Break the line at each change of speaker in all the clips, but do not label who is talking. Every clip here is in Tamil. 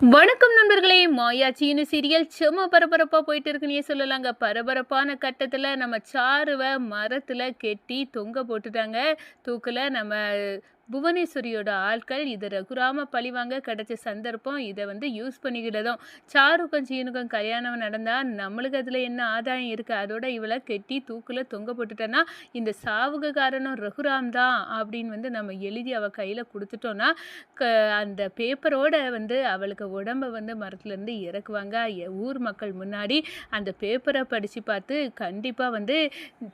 வணக்கம் நண்பர்களே. மாயாச்சின்னு சீரியல் செம்ம பரபரப்பாக போயிட்டு இருக்குன்னே சொல்லலாங்க. பரபரப்பான கட்டத்தில் நம்ம சாருவை மரத்தில் கெட்டி தொங்க போட்டுட்டாங்க. தூக்கில் நம்ம புவனேஸ்வரியோட ஆட்கள் இதை ரகுராம பழிவாங்க கிடைச்ச சந்தர்ப்பம் இதை வந்து யூஸ் பண்ணிக்கிட்டதும். சாருக்கும் சீனுக்கும் கல்யாணம் நடந்தால் நம்மளுக்கு அதில் என்ன ஆதாயம் இருக்குது அதோட இவளை கெட்டி தூக்கில் தொங்க போட்டுட்டேன்னா இந்த சாவுக்கு காரணம் ரகுராம் தான் அப்படின்னு வந்து நம்ம எழுதி அவள் கையில் கொடுத்துட்டோன்னா க அந்த பேப்பரோட வந்து அவளுக்கு உடம்பை வந்து மரத்துலேருந்து இறக்குவாங்க. எ- ஊர் மக்கள் முன்னாடி அந்த பேப்பரை படித்து பார்த்து கண்டிப்பாக வந்து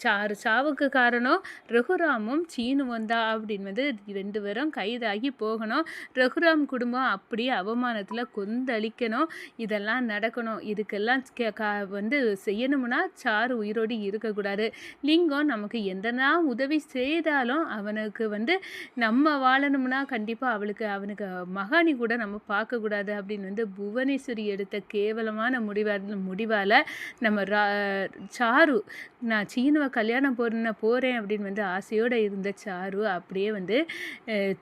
சாரு சாவுக்கு காரணம் ரகுராமும் சீனுவும் தான் அப்படின்னு வந்து ரெண்டு பேரும் கைதாகி போகணும். ரகுராம் குடும்பம் அப்படியே அவமானத்தில் கொந்தளிக்கணும். இதெல்லாம் நடக்கணும். இதுக்கெல்லாம் கே- கா- வந்து செய்யணும்னா சாரு உயிரோடு இருக்கக்கூடாது. லிங்கம் நமக்கு எந்தனா உதவி செய்தாலும் அவனுக்கு வந்து நம்ம வாழணும்னா கண்டிப்பாக அவளுக்கு அவனுக்கு மகாணி கூட நம்ம பார்க்கக்கூடாது அப்படின்னு வந்து புவனேஸ்வரி எடுத்த கேவலமான முடிவா முடிவால் நம்ம ரா சாரு நான் சீனுவை கல்யாணம் போறேன் போகிறேன் அப்படின்னு வந்து ஆசையோடு இருந்த சாரு அப்படியே வந்து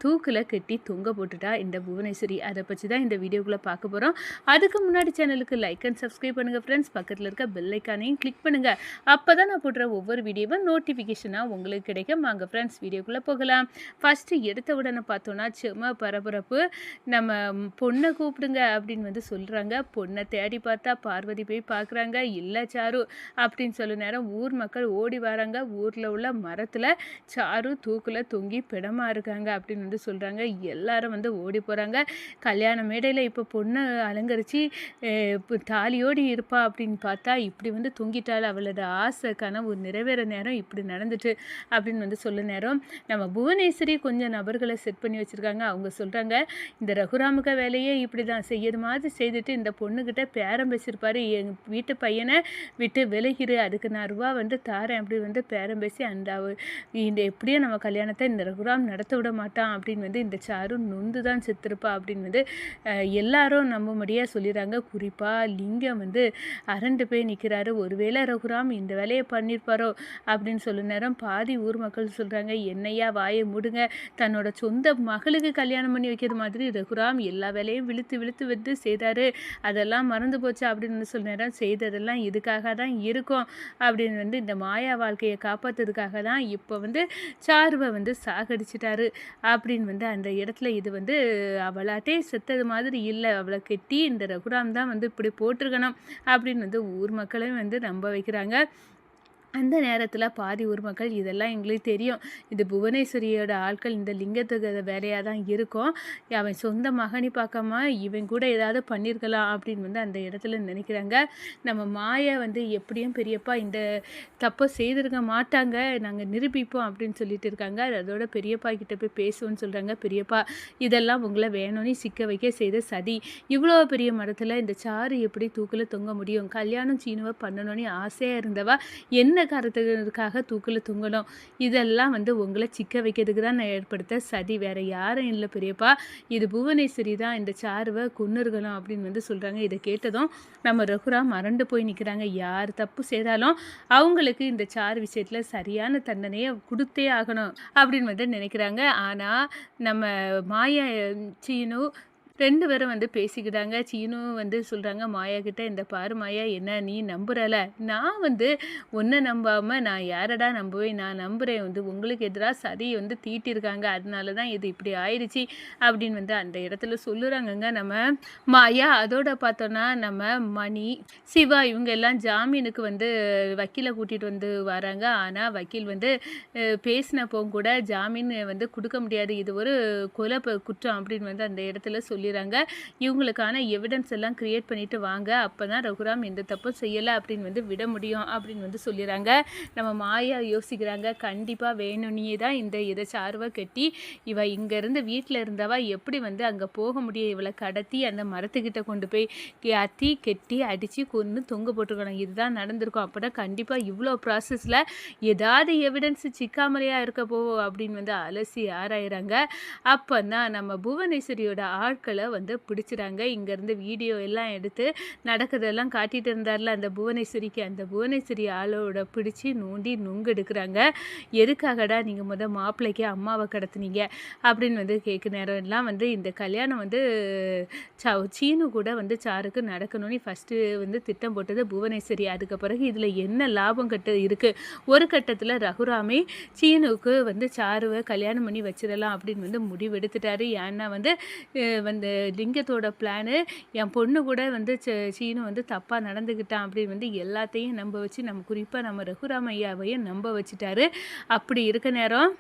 தூக்கில் கட்டி தொங்க போட்டுட்டா இந்த புவனேஸ்வரி. அதை பற்றி தான் இந்த வீடியோக்குள்ளே பார்க்க போகிறோம் அதுக்கு முன்னாடி சேனலுக்கு லைக் அண்ட் சப்ஸ்கிரைப் பண்ணுங்கள் ஃப்ரெண்ட்ஸ் பக்கத்தில் இருக்க பெல் ஐக்கானையும் கிளிக் பண்ணுங்கள் அப்போ தான் நான் போடுற ஒவ்வொரு வீடியோவும் நோட்டிஃபிகேஷனாக உங்களுக்கு கிடைக்கும். வாங்க ஃப்ரெண்ட்ஸ் வீடியோக்குள்ளே போகலாம். ஃபஸ்ட்டு எடுத்த உடனே பார்த்தோன்னா சும்மா பரபரப்பு. நம்ம பொண்ணை கூப்பிடுங்க அப்படின்னு வந்து சொல்கிறாங்க பொண்ணை தேடி பார்த்தா பார்வதி போய் பார்க்குறாங்க. இல்லை சாரு அப்படின்னு சொல்ல நேரம் ஊர் மக்கள் ஓடி வராங்க. ஊரில் உள்ள மரத்தில் சாரு தூக்கில் தொங்கி பிடமா இருக்காங்க. அப்படின்னு வந்து சொல்கிறாங்க எல்லாரும் வந்து ஓடி போகிறாங்க கல்யாண மேடையில் இப்போ பொண்ணை அலங்கரித்து தாலியோடி இருப்பா அப்படின்னு பார்த்தா இப்படி வந்து தொங்கிட்டாள். அவளோட ஆசை கனவு நிறைவேற நேரம் இப்படி நடந்துட்டு அப்படின்னு வந்து சொல்ல நேரம். நம்ம புவனேஸ்வரி கொஞ்சம் நபர்களை செட் பண்ணி வச்சுருக்காங்க. அவங்க சொல்கிறாங்க இந்த ரகுராமுக வேலையே இப்படி தான் செய்யறது மாதிரி செய்துட்டு இந்த பொண்ணுக்கிட்ட பேரம் பேசியிருப்பார். எங்கள் வீட்டு பையனை விட்டு விலகிரு. அதுக்கு நான் ரூபா வந்து தாரேன் அப்படி வந்து பேரம் பேசி அந்த இந்த எப்படியும் நம்ம கல்யாணத்தை இந்த ரகுராம் நடத்த விட மாட்டான் அப்படின்னு வந்து இந்த சாரு நொந்து தான் செத்துருப்பா அப்படின்னு வந்து எல்லாரும் நம்பும்படியாக சொல்லிடுறாங்க குறிப்பாக லிங்கம் வந்து அரண்டு போய் நிற்கிறாரு ஒருவேளை ரகுராம் இந்த வேலையை பண்ணியிருப்பாரோ அப்படின்னு சொல்ல நேரம் பாதி ஊர் மக்கள் சொல்கிறாங்க என்னையா வாயை மூடுங்க. தன்னோட சொந்த மகளுக்கு கல்யாணம் பண்ணி வைக்கிறது மாதிரி ரகுராம் எல்லா வேலையும் விழுத்து விழுத்து வந்து செய்தார். அதெல்லாம் மறந்து போச்சு அப்படின்னு சொல்ல நேரம் செய்ததெல்லாம் இதுக்காக தான் இருக்கும் அப்படின்னு வந்து இந்த மாயா வாழ்க்கையை காப்பாற்றுறதுக்காக தான் இப்போ வந்து சார்வை வந்து சாகடிச்சிட்டாரு. அப்படின்னு வந்து அந்த இடத்துல இது வந்து அவளாட்டே செத்தது மாதிரி இல்லை. அவளை கெட்டி இந்த ரகுராம் தான் வந்து இப்படி போட்டிருக்கணும் அப்படின்னு வந்து ஊர் மக்களையும் வந்து நம்ப வைக்கிறாங்க. அந்த நேரத்தில் பாதி ஊர் மக்கள் இதெல்லாம் எங்களுக்கு தெரியும். இது புவனேஸ்வரியோட ஆட்கள் இந்த லிங்கத்துக்கு வேலையாக தான் இருக்கும். அவன் சொந்த மகனை பார்க்காம இவன் கூட ஏதாவது பண்ணியிருக்கலாம் அப்படின்னு வந்து அந்த இடத்துல நினைக்கிறாங்க. நம்ம மாயை வந்து எப்படியும் பெரியப்பா இந்த தப்பை செய்திருக்க மாட்டாங்க. நாங்கள் நிரூபிப்போம் அப்படின்னு சொல்லிட்டு இருக்காங்க. அதோட பெரியப்பா கிட்ட போய் பேசுவோன்னு சொல்கிறாங்க பெரியப்பா இதெல்லாம் உங்களை வேணும்னு சிக்க வைக்க செய்த சதி. இவ்வளோ பெரிய மரத்தில் இந்த சாறு எப்படி தூக்கில் தொங்க முடியும்? கல்யாணம் சீனுவை பண்ணணும்னு ஆசையாக இருந்தவா? என்ன காரணத்துக்காக தூக்கில் தூங்கணும். இதெல்லாம் வந்து உங்களை சிக்க வைக்கிறதுக்கு தான் நான் ஏற்படுத்த சதி. வேறு யாரும் இல்லை பெரியப்பா. இது புவனேஸ்வரி தான் இந்த சார்வை கொன்னுருகணும் அப்படின்னு வந்து சொல்கிறாங்க இதை கேட்டதும் நம்ம ரகுராம் மறண்டு போய் நிற்கிறாங்க யார் தப்பு செய்தாலும் அவங்களுக்கு இந்த சார் விஷயத்தில் சரியான தண்டனையை கொடுத்தே ஆகணும் அப்படின்னு வந்து நினைக்கிறாங்க. ஆனால் நம்ம மாயா சீனு ரெண்டு பேரும் வந்து பேசிக்கிட்டாங்க. சீனு வந்து சொல்கிறாங்க மாயா கிட்ட இந்த பாரு மாயா என்ன நீ நம்புறல? நான் வந்து ஒன்றை நம்பாமல் நான் யாரடா நம்புவேன்? நான் நம்புகிறேன் வந்து உங்களுக்கு எதிராக சதி வந்து தீட்டியிருக்காங்க அதனால தான் இது இப்படி ஆயிடுச்சு அப்படின்னு வந்து அந்த இடத்துல சொல்லுறாங்கங்க. நம்ம மாயா அதோட பார்த்தோன்னா நம்ம மணி சிவா இவங்க எல்லாம் ஜாமீனுக்கு வந்து வக்கீலை கூட்டிகிட்டு வந்து வராங்க. ஆனால் வக்கீல் வந்து பேசினப்போ கூட ஜாமீன் வந்து கொடுக்க முடியாது. இது ஒரு கொலை ப- குற்றம் அப்படின்னு வந்து அந்த இடத்துல சொல்லி சொல்லிடுறாங்க. இவங்களுக்கான எவிடன்ஸ் எல்லாம் கிரியேட் பண்ணிட்டு வாங்க. அப்போ தான் ரகுராம் எந்த தப்பும் செய்யலை அப்படின்னு வந்து விட முடியும் அப்படின்னு வந்து சொல்லிடுறாங்க. நம்ம மாயா யோசிக்கிறாங்க. கண்டிப்பாக வேணும்னே தான் இந்த இதை சார்வை கட்டி இவ இங்கேருந்து வீட்டில் இருந்தவா? எப்படி வந்து அங்கே போக முடியும்? இவளை கடத்தி அந்த மரத்துக்கிட்ட கொண்டு போய் அத்தி கெட்டி அடித்து கொன்று தொங்க போட்டுருக்கணும். இதுதான் நடந்திருக்கும். அப்போ தான் கண்டிப்பாக இவ்வளோ ப்ராசஸில் ஏதாவது எவிடன்ஸ் சிக்காமலையாக இருக்க போவோம் அப்படின்னு வந்து அலசி ஆராயிறாங்க. அப்போ தான் நம்ம புவனேஸ்வரியோட ஆட்கள் இவங்கள வந்து பிடிச்சிடாங்க இங்கேருந்து வீடியோ எல்லாம் எடுத்து நடக்கிறதெல்லாம் காட்டிட்டு இருந்தார்ல அந்த புவனேஸ்வரிக்கு. அந்த புவனேஸ்வரி ஆளோட பிடிச்சி நோண்டி நுங்கு எடுக்கிறாங்க எதுக்காகடா நீங்கள் முத மாப்பிள்ளைக்கு அம்மாவை கடத்துனீங்க? அப்படின்னு வந்து கேட்க நேரம் எல்லாம் வந்து இந்த கல்யாணம் வந்து சா சீனு கூட வந்து சாருக்கு நடக்கணும்னு ஃபஸ்ட்டு வந்து திட்டம் போட்டது புவனேஸ்வரி. அதுக்கு பிறகு இதில் என்ன லாபம் கட்டு இருக்குது ஒரு கட்டத்தில் ரகுராமே சீனுக்கு வந்து சாருவை கல்யாணம் பண்ணி வச்சிடலாம் அப்படின்னு வந்து முடிவெடுத்துட்டாரு. ஏன்னா வந்து வந்து லிங்கத்தோட பிளானு என் பொண்ணு கூட வந்து ச- சீனு வந்து தப்பாக நடந்துக்கிட்டான் அப்படின்னு வந்து எல்லாத்தையும் நம்ப வச்சு நம்ம குறிப்பாக நம்ம ரகுராமையாவையும் நம்ப வச்சுட்டாரு. அப்படி இருக்க நேரம்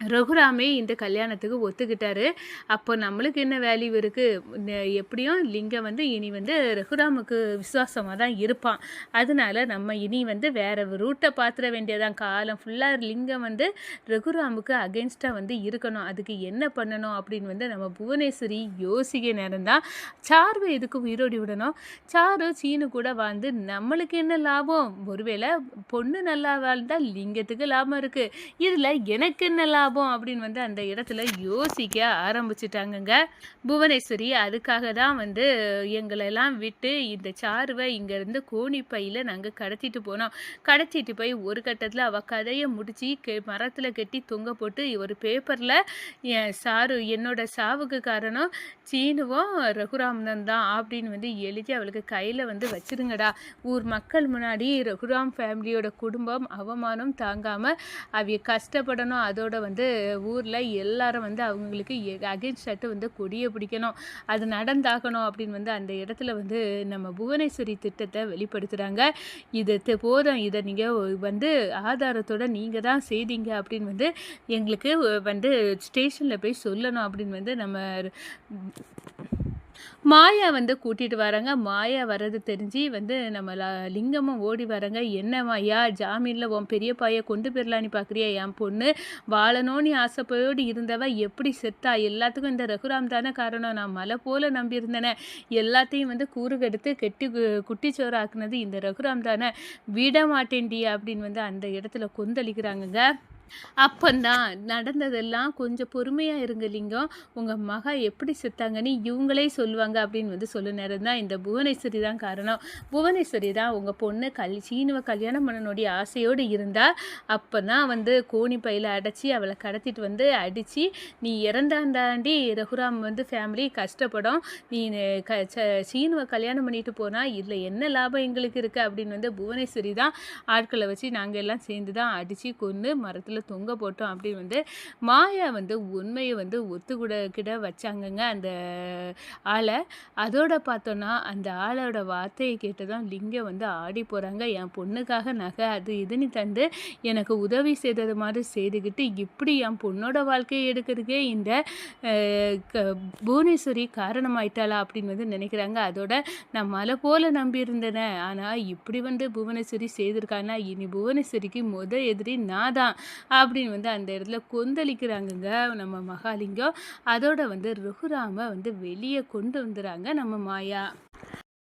ரகுராமே இந்த கல்யாணத்துக்கு ஒத்துக்கிட்டாரு. அப்போ நம்மளுக்கு என்ன வேல்யூ இருக்குது எப்படியும் லிங்கம் வந்து இனி வந்து ரகுராமுக்கு விசுவாசமாக தான் இருப்பான். அதனால நம்ம இனி வந்து வேறு ரூட்டை பார்த்துட வேண்டியதான் காலம் ஃபுல்லாக லிங்கம் வந்து ரகுராமுக்கு அகென்ஸ்டாக வந்து இருக்கணும். அதுக்கு என்ன பண்ணணும் அப்படின்னு வந்து நம்ம புவனேஸ்வரி யோசிக்க நேரம் தான் சாரு எதுக்கும் உயிரோடி விடணும்? சாரு சீனு கூட வாழ்ந்து நம்மளுக்கு என்ன லாபம்? ஒருவேளை பொண்ணு நல்லா வாழ்ந்தால் லிங்கத்துக்கு லாபம் இருக்குது இதில் எனக்கு என்ன லாபம்? அப்படின்னு வந்து அந்த இடத்துல யோசிக்க ஆரம்பிச்சிட்டாங்கங்க. புவனேஸ்வரி அதுக்காக தான் வந்து எங்களெல்லாம் விட்டு இந்த சாருவை இங்கேருந்து கோணிப்பையில் நாங்கள் கடத்திட்டு போனோம். கடத்திட்டு போய் ஒரு கட்டத்தில் அவள் கதையை முடித்து கெ மரத்தில் கட்டி தொங்க போட்டு ஒரு பேப்பரில் என் சாரு என்னோட சாவுக்கு காரணம் சீனுவும் ரகுராமன் தான் அப்படின்னு வந்து எழுதி அவளுக்கு கையில் வந்து வச்சிருங்கடா. ஊர் மக்கள் முன்னாடி ரகுராம் ஃபேமிலியோட குடும்பம் அவமானம் தாங்காமல் அவைய கஷ்டப்படணும் அதோட வந்து வந்து ஊரில் எல்லாரும் வந்து அவங்களுக்கு அகென்ஸ்டாட்டு வந்து கொடியை பிடிக்கணும். அது நடந்தாகணும் அப்படின்னு வந்து அந்த இடத்துல வந்து நம்ம புவனேஸ்வரி திட்டத்தை வெளிப்படுத்துகிறாங்க இது போதும். இதை நீங்கள் வந்து ஆதாரத்தோட நீங்கள் தான் செய்தீங்க அப்படின்னு வந்து எங்களுக்கு வந்து ஸ்டேஷனில் போய் சொல்லணும் அப்படின்னு வந்து நம்ம மாயா வந்து கூட்டிட்டு வராங்க. மாயா வர்றது தெரிஞ்சு வந்து நம்ம லிங்கமும் ஓடி வராங்க. என்ன மாயா ஜாமீனில் உன் பெரியப்பாயை கொண்டு போயிடலான்னு பார்க்குறியா என் பொண்ணு? வாழணும்னு ஆசைப்பையோடு இருந்தவ எப்படி செத்தா? எல்லாத்துக்கும் இந்த ரகுராம் தானே காரணம். நான் மலை போல் நம்பியிருந்தேனே. எல்லாத்தையும் வந்து கூறுகெடுத்து கெட்டி கு- ஆக்குனது இந்த ரகுராம் தானே. விட மாட்டேன்டி அப்படின்னு வந்து அந்த இடத்துல கொந்தளிக்கிறாங்கங்க. அப்பந்தான் நடந்ததெல்லாம் கொஞ்சம் பொறுமையாக இருங்க லிங்கம். உங்கள் மகா எப்படி செத்தாங்கன்னு இவங்களே சொல்லுவாங்க அப்படின்னு வந்து சொல்ல நேரம் தான் இந்த புவனேஸ்வரி தான் காரணம். புவனேஸ்வரி தான் உங்கள் பொண்ணு கல் சீனுவை கல்யாணம் பண்ணனுடைய ஆசையோடு இருந்தால் அப்போ தான் வந்து கோணி பையில் அடைச்சி அவளை கடத்திட்டு வந்து அடித்து நீ இறந்தாண்டாண்டி ரகுராம் வந்து ஃபேமிலி கஷ்டப்படும். நீ க ச- சீனுவை கல்யாணம் பண்ணிட்டு போனால் இதில் என்ன லாபம் எங்களுக்கு இருக்குது அப்படின்னு வந்து புவனேஸ்வரி தான் ஆட்களை வச்சு நாங்கள் எல்லாம் சேர்ந்து தான் அடித்து கொன்று மரத்தில் தொங்க போட்டோம் அப்படின்னு வந்து மாயா வந்து உண்மையை வந்து ஒத்துக்கூட கிட வச்சாங்கங்க அந்த ஆளை. அதோட பார்த்தோன்னா அந்த ஆளோட வார்த்தையை கேட்டு தான் லிங்கம் வந்து ஆடி போகிறாங்க என் பொண்ணுக்காக நகை அது இதுன்னு தந்து எனக்கு உதவி செய்தது மாதிரி செய்துக்கிட்டு இப்படி என் பொண்ணோட வாழ்க்கையை எடுக்கிறதுக்கே இந்த க- புவனேஸ்வரி காரணமாயிட்டாளா அப்படின்னு வந்து நினைக்கிறாங்க. அதோட நான் மலை போல் நம்பியிருந்தேனே ஆனால் இப்படி வந்து புவனேஸ்வரி செய்திருக்கானா இனி புவனேஸ்வரிக்கு முத எதிரி நான் தான். அப்படின்னு வந்து அந்த இடத்துல கொந்தளிக்கிறாங்கங்க நம்ம மகாலிங்கம். அதோட வந்து ரகுராம வந்து வெளியே கொண்டு வந்துடுறாங்க நம்ம மாயா.